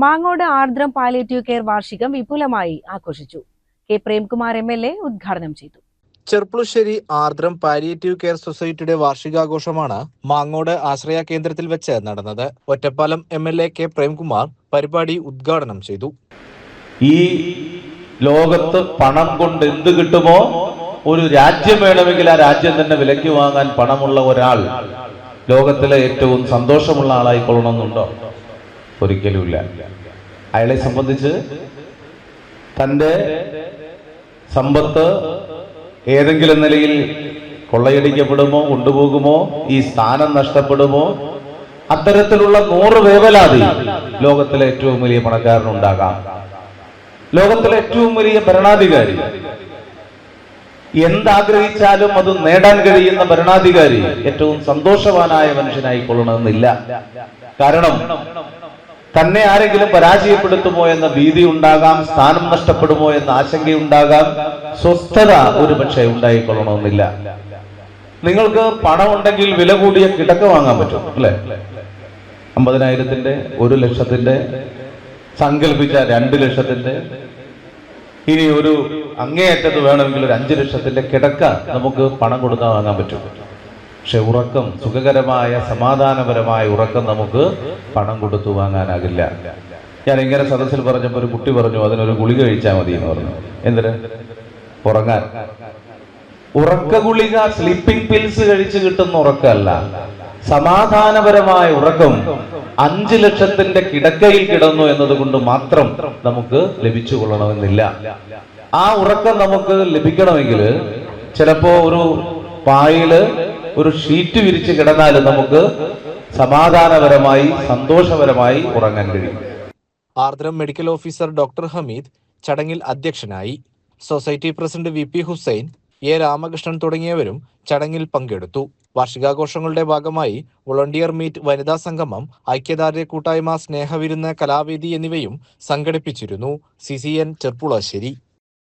Mangode Aardram palliative care വാർഷികം വിപുലമായി ആഘോഷിച്ചു. K Premkumar M L A ഉദ്ഘാടനം ചെയ്തു. ചെർപ്പുളശ്ശേരി ആർദ്രം പാലിയേറ്റീവ് കെയർ സൊസൈറ്റിയുടെ വാർഷികാഘോഷമാണ് മാങ്ങോട് ആശ്രയ കേന്ദ്രത്തിൽ വെച്ച് നടന്നത്. Ottapalam M L A K Premkumar പരിപാടി ഉദ്ഘാടനം ചെയ്തു. ഈ ലോകത്ത് പണം കൊണ്ട് എന്ത് കിട്ടുമോ ഒരു രാജ്യം വേണമെങ്കിൽ ആ രാജ്യം തന്നെ വിലയ്ക്ക് വാങ്ങാൻ പണമുള്ള ഒരാൾ ലോകത്തിലെ ഏറ്റവും സന്തോഷമുള്ള ആളായിക്കൊള്ളണമെന്നുണ്ടോ? ഒരിക്കലുമില്ല. അയാളെ സംബന്ധിച്ച് തന്റെ സമ്പത്ത് ഏതെങ്കിലും നിലയിൽ കൊള്ളയടിക്കപ്പെടുമോ കൊണ്ടുപോകുമോ ഈ സ്ഥാനം നഷ്ടപ്പെടുമോ അത്തരത്തിലുള്ള നൂറ് വേവലാതി ലോകത്തിലെ ഏറ്റവും വലിയ പണക്കാരനുണ്ടാകാം. ലോകത്തിലെ ഏറ്റവും വലിയ ഭരണാധികാരി. എന്താഗ്രഹിച്ചാലും അത് നേടാൻ കഴിയുന്ന ഭരണാധികാരി ഏറ്റവും സന്തോഷവാനായ മനുഷ്യനായിക്കൊള്ളണമെന്നില്ല കാരണം തന്നെ ആരെങ്കിലും പരാജയപ്പെടുത്തുമോ എന്ന ഭീതി ഉണ്ടാകാം സ്ഥാനം നഷ്ടപ്പെടുമോ എന്ന ആശങ്കയുണ്ടാകാം സ്വസ്ഥത ഒരു പക്ഷേ ഉണ്ടായിക്കൊള്ളണമെന്നില്ല. നിങ്ങൾക്ക് പണം ഉണ്ടെങ്കിൽ വില കൂടിയ കിടക്ക വാങ്ങാൻ പറ്റും അല്ലെ? അമ്പതിനായിരത്തിന്റെ ഒരു ലക്ഷത്തിന്റെ സങ്കല്പിച്ച രണ്ട് ലക്ഷത്തിന്റെ ഇനി ഒരു അങ്ങേയറ്റത്ത് വേണമെങ്കിൽ ഒരു അഞ്ചു ലക്ഷത്തിന്റെ കിടക്ക നമുക്ക് പണം കൊടുക്കാൻ വാങ്ങാൻ പറ്റും. പക്ഷെ ഉറക്കം സുഖകരമായ സമാധാനപരമായ ഉറക്കം നമുക്ക് പണം കൊടുത്തു വാങ്ങാനാകില്ല. ഞാൻ ഇങ്ങനെ സദസ്സിൽ പറഞ്ഞപ്പോൾ ഒരു കുട്ടി പറഞ്ഞു അതിനൊരു ഗുളിക കഴിച്ചാൽ മതി എന്ന് പറഞ്ഞു. എന്തിന്? ഉറങ്ങാൻ. ഉറക്ക ഗുളിക സ്ലീപ്പിംഗ് പിൽസ് കഴിച്ച് കിട്ടുന്ന ഉറക്കമല്ല സമാധാനപരമായ ഉറക്കം അഞ്ച് ലക്ഷത്തിന്റെ കിടക്കയിൽ കിടന്നു എന്നതുകൊണ്ട് മാത്രം നമുക്ക് ലഭിച്ചു കൊള്ളണമെന്നില്ല. ആ ഉറക്കം നമുക്ക് ലഭിക്കണമെങ്കിൽ ചിലപ്പോ ഒരു പായിൽ ഒരു ഷീറ്റ് വിരിച്ച് കിടന്നാലും നമുക്ക് സമാധാനപരമായി സന്തോഷപരമായി ഉറങ്ങാൻ കഴിയും. Aardram medical officer doctor Hameed ചടങ്ങിൽ അധ്യക്ഷനായി society president V P Hussain A Ramakrishnan തുടങ്ങിയവരും ചടങ്ങിൽ പങ്കെടുത്തു. വാർഷികാഘോഷങ്ങളുടെ ഭാഗമായി വോളണ്ടിയർ മീറ്റ് വനിതാ സംഗമം ഐക്യദാർഢ്യ കൂട്ടായ്മ സ്നേഹവിരുന്ന് കലാവേദി എന്നിവയും സംഘടിപ്പിച്ചിരുന്നു. C C N Cherpulassery.